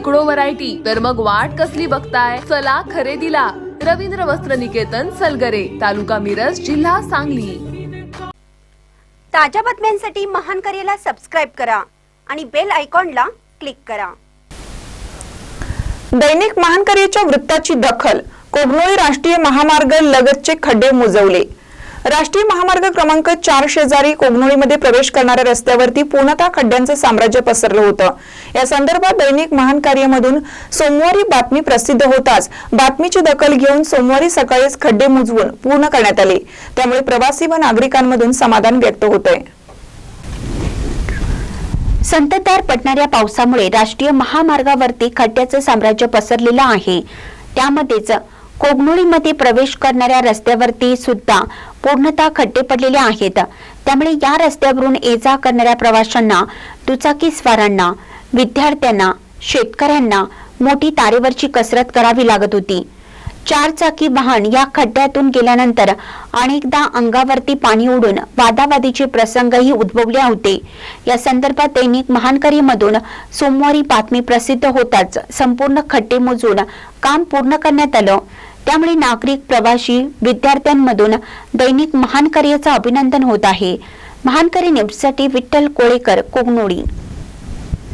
शेकडो व्हरायटी तर मग वाट कसली बघताय? चला खरेदीला. रवींद्र वस्त्र निकेतन सलगरे तालुका मिरज जिल्हा सांगली. ताज्या बातम्यांसाठी महान करेला सबस्क्राईब करा आणि बेल आयकॉनला क्लिक करा. दैनिक महानकरीच्या वृत्ताची दखल. कोगनोळी राष्ट्रीय महामार्ग लगतचे खड्डे मुजवले. राष्ट्रीय महामार्ग क्रमांक चार शेजारी कोगनोळीमध्ये प्रवेश करणाऱ्या रस्त्यावरती पूर्णतः खड्ड्यांचं साम्राज्य पसरलं होतं. या संदर्भात दैनिक महान कार्यामधून सोमवारी बातमी प्रसिद्ध होताच बातमीची दखल घेऊन सोमवारी सकाळीच खड्डे मुजवून पूर्ण करण्यात आले. त्यामुळे प्रवासी व नागरिकांमधून समाधान व्यक्त होतंय. संततधार पडणाऱ्या पावसामुळे राष्ट्रीय महामार्गावरती खड्ड्याचं साम्राज्य पसरलेलं आहे. त्यामध्येच कोगनोळीमध्ये प्रवेश करणाऱ्या रस्त्यावरती सुद्धा पूर्णतः खड्डे पडलेले आहेत. त्यामुळे या रस्त्यावरून ये जा करणाऱ्या प्रवाशांना दुचाकी स्वारांना विद्यार्थ्यांना शेतकऱ्यांना मोठी तारेवरची कसरत करावी लागत होती. चार चाकी वाहन या खड्ड्यातून गेल्यानंतर अनेकदा अंगावरती पाणी उडून वादावादीचे प्रसंगही उद्भवले होते. या संदर्भात दैनिक महानकरीमधून सोमवारी बातमी प्रसिद्ध होताच संपूर्ण खड्डे मोजून काम पूर्ण करण्यात आलं. त्यामुळे नागरिक प्रवासी विद्यार्थ्यांमधून दैनिक महानकरीचं अभिनंदन होत आहे. महानकरी न्यूजसाठी विठ्ठल कोळेकर कोगनोळी